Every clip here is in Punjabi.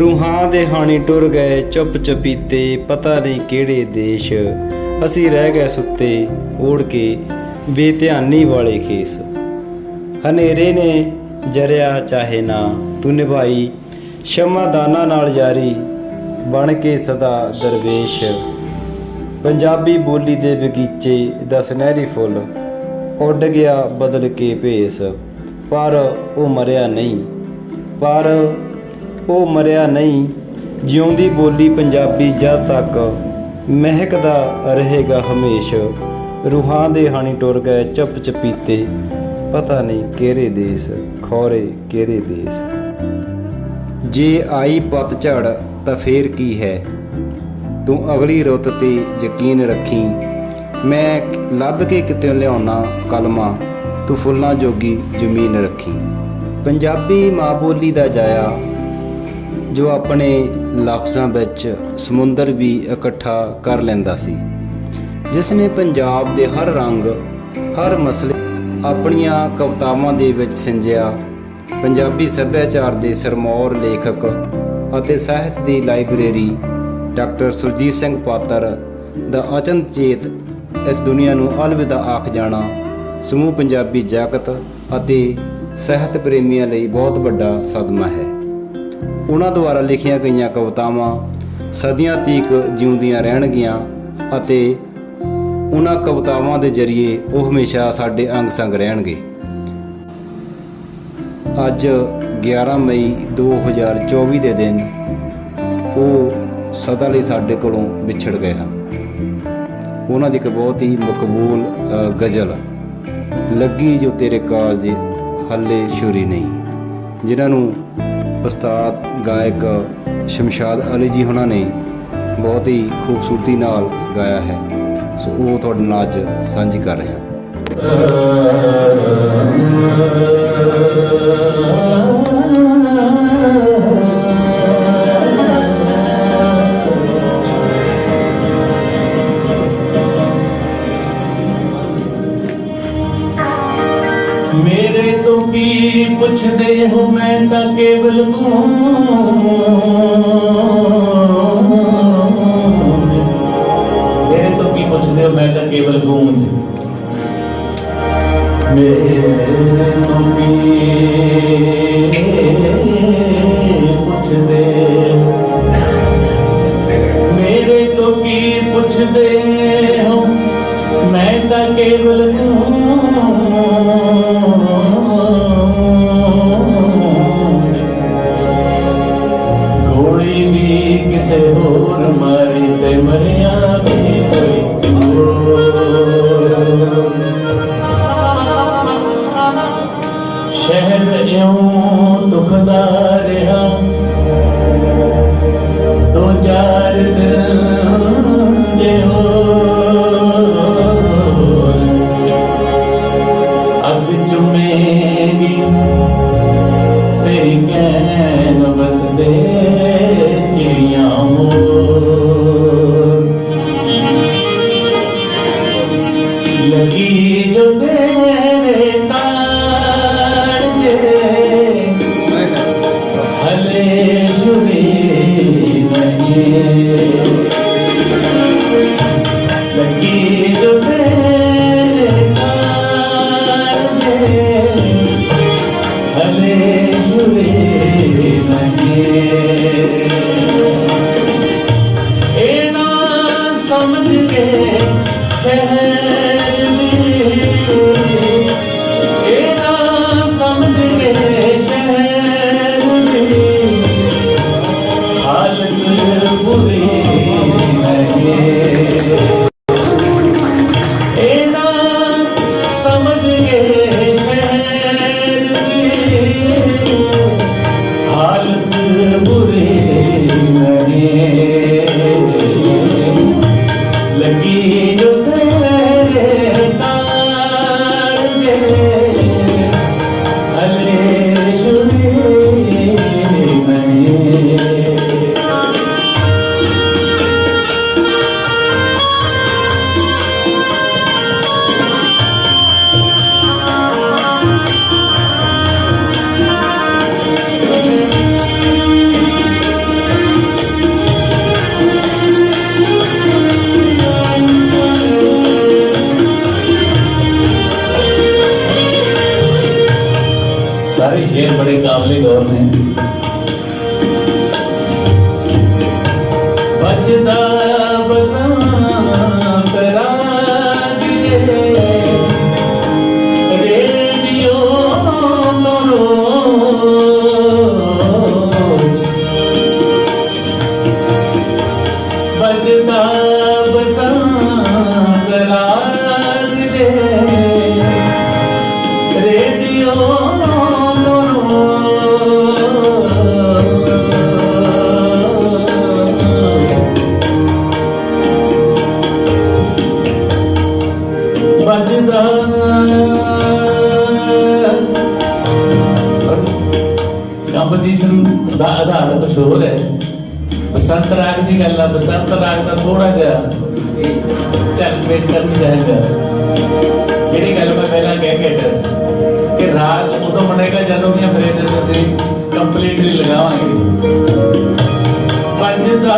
ਰੂਹਾਂ ਦੇ ਹਾਣੀ ਟੁਰ ਗਏ, ਚੁੱਪ ਚਪੀਤੇ, ਪਤਾ ਨਹੀਂ ਕਿਹੜੇ ਦੇਸ਼। ਅਸੀਂ ਰਹਿ ਗਏ ਸੁੱਤੇ ਓੜ ਕੇ, ਬੇਧਿਆਨੀ ਵਾਲੇ ਖੇਸ। ਹਨੇਰੇ ਨੇ ਜਰਿਆ ਚਾਹੇ ਨਾ, ਤੂੰ ਨਿਭਾਈ, ਸ਼ਮਾ ਦਾਨਾ ਨਾਲ ਜਾਰੀ ਬਣ ਕੇ ਸਦਾ ਦਰਵੇਸ਼। ਪੰਜਾਬੀ ਬੋਲੀ ਦੇ ਬਗੀਚੇ ਦਾ ਸੁਨਹਿਰੀ ਫੁੱਲ, ਉੱਡ ਗਿਆ ਬਦਲ ਕੇ ਭੇਸ। ਪਰ ਉਹ ਮਰਿਆ ਨਹੀਂ, ਪਰ ਉਹ ਮਰਿਆ ਨਹੀਂ, ਜਿਉਂਦੀ ਬੋਲੀ ਪੰਜਾਬੀ ਜਦ ਤੱਕ ਮਹਿਕਦਾ ਰਹੇਗਾ ਹਮੇਸ਼। ਰੂਹਾਂ ਦੇ ਹਾਣੀ ਟੁਰ ਗਏ ਚੁੱਪ ਚਪੀਤੇ, ਪਤਾ ਨਹੀਂ ਕਿਹੜੇ ਦੇਸ, ਖੋਰੇ ਕਿਹੜੇ ਦੇਸ। ਜੇ ਆਈ ਪਤਝੜ ਤਾਂ ਫੇਰ ਕੀ ਹੈ? ਤੂੰ ਅਗਲੀ ਰੁੱਤ ਤੇ ਯਕੀਨ ਰੱਖੀ। ਮੈਂ ਲੱਭ ਕੇ ਕਿਤੇ ਲਿਆਉਣਾ ਕਲਮਾ, ਤੂੰ ਫੁੱਲਾਂ ਜੋਗੀ ਜ਼ਮੀਨ ਰੱਖੀ। ਪੰਜਾਬੀ ਮਾਂ ਬੋਲੀ ਦਾ ਜਾਇਆ ਜੋ ਆਪਣੇ ਲਫ਼ਜ਼ਾਂ ਵਿੱਚ ਸਮੁੰਦਰ ਵੀ ਇਕੱਠਾ ਕਰ ਲੈਂਦਾ ਸੀ। ਜਿਸ ਨੇ ਪੰਜਾਬ ਦੇ ਹਰ ਰੰਗ, ਹਰ ਮਸਲੇ ਆਪਣੀਆਂ ਕਵਿਤਾਵਾਂ ਦੇ ਵਿੱਚ ਸਿੰਜਿਆ। ਪੰਜਾਬੀ ਸੱਭਿਆਚਾਰ ਦੇ ਸਰਮੌਰ ਲੇਖਕ ਅਤੇ ਸਾਹਿਤ ਦੀ ਲਾਇਬ੍ਰੇਰੀ ਡਾਕਟਰ ਸੁਰਜੀਤ ਸਿੰਘ ਪਾਤਰ ਦਾ ਅਚਨਚੇਤ ਇਸ ਦੁਨੀਆ ਨੂੰ ਅਲਵਿਦਾ ਆਖ ਜਾਣਾ, ਸਮੂਹ ਪੰਜਾਬੀ ਜਾਗਤ ਅਤੇ ਸਾਹਿਤ ਪ੍ਰੇਮੀਆਂ ਲਈ ਬਹੁਤ ਵੱਡਾ ਸਦਮਾ ਹੈ। ਉਹਨਾਂ ਦੁਆਰਾ ਲਿਖੀਆਂ ਗਈਆਂ ਕਵਿਤਾਵਾਂ ਸਦੀਆਂ ਤੀਕ ਜਿਉਂਦੀਆਂ ਰਹਿਣਗੀਆਂ ਅਤੇ ਉਹਨਾਂ ਕਵਿਤਾਵਾਂ ਦੇ ਜ਼ਰੀਏ ਉਹ ਹਮੇਸ਼ਾ ਸਾਡੇ ਅੰਗ ਸੰਗ ਰਹਿਣਗੇ। ਅੱਜ 11 ਮਈ 2024 ਦੇ ਦਿਨ ਉਹ ਸਦਾ ਲਈ ਸਾਡੇ ਕੋਲੋਂ ਵਿਛੜ ਗਏ ਹਨ। ਉਹਨਾਂ ਦੀ ਇੱਕ ਬਹੁਤ ਹੀ ਮਕਬੂਲ ਗਜ਼ਲ, ਲੱਗੀ ਜੋ ਤੇਰੇ ਕਾਲਜ ਹੱਲੇ ਛੁਰੀ ਨਹੀਂ, ਜਿਨ੍ਹਾਂ ਨੂੰ ਉਸਤਾਦ ਗਾਇਕ ਸ਼ਮਸ਼ਾਦ ਅਲੀ ਜੀ ਉਹਨਾਂ ਨੇ ਬਹੁਤ ਹੀ ਖੂਬਸੂਰਤੀ ਨਾਲ ਗਾਇਆ ਹੈ ਸੋ ਉਹ ਤੁਹਾਡੇ ਨਾਲ ਅੱਜ ਸਾਂਝੀ ਕਰ ਰਿਹਾ ਮੇਰੇ ਪੁੱਛਦੇ ਹੋ, ਮੈਂ ਤਾਂ ਕੇਵਲ ਗੂੰਜ। ਮੇਰੇ ਤੋਂ ਕੀ ਪੁੱਛਦੇ ਹੋ, ਮੈਂ ਤਾਂ ਕੇਵਲ ਗੂੰਜ। ਮੇਰੇ ਤੋਂ ਕੀ ਚੁੰਮੇਗੀ ਤੇਰੀ ਕਹਿਣ ਵਸਦੇ ਚਿੜੀਆਂ ਮੋਰ। ਲੱਗੀ ਜੋ ਤੇਰੇ ਤਾੜ ਦੇ ਹਲੇ về ਲਾਡਲੇ ਗੌਰ ਨੇ। ਵੱਜਦਾ ਬਸੰਤ ਰਾਗ ਦੀ ਗੱਲ ਆ, ਬਸੰਤ ਰਾਗ ਦਾ ਥੋੜਾ ਜਿਹਾ ਚੱਲ ਪੇਸ਼ ਕਰਨੀ ਚਾਹੀਦਾ। ਜਿਹੜੀ ਗੱਲ ਮੈਂ ਪਹਿਲਾਂ ਕਹਿ ਕੇ ਹਟਿਆ ਕਿ ਰਾਗ ਉਦੋਂ ਬਣੇਗਾ ਜਦੋਂ ਵੀ ਫਰੇਜ਼ ਅਸੀਂ ਕੰਪਲੀਟਲੀ ਲਗਾਵਾਂਗੇ। ਪੰਜ ਦਾ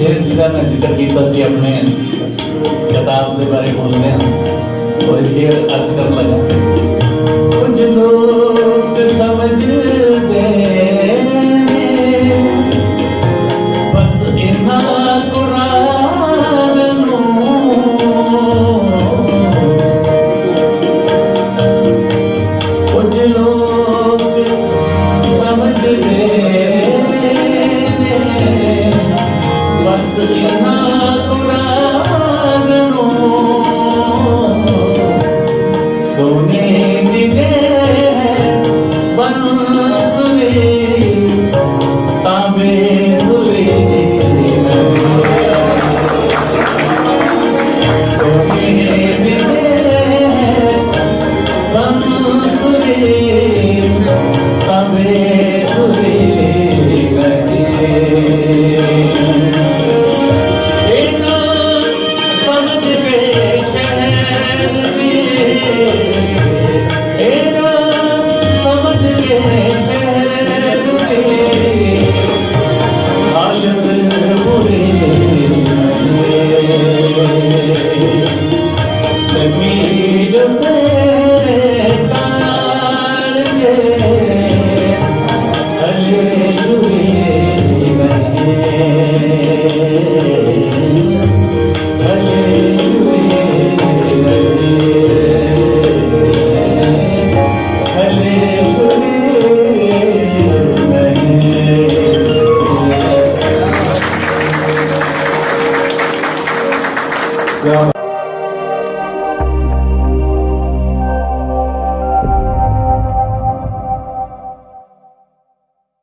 ਸ਼ੇਰ ਜਿਹਦਾ ਮੈਂ ਜ਼ਿਕਰ ਕੀਤਾ ਸੀ ਆਪਣੇ ਕਿਤਾਬ ਦੇ ਬਾਰੇ ਬੋਲਦੇ ਹਾਂ ਉਹ ਸ਼ੇਰ ਅਰਜ਼ ਕਰਨ ਲੱਗਾ। ਕੁਝ ਲੋਕ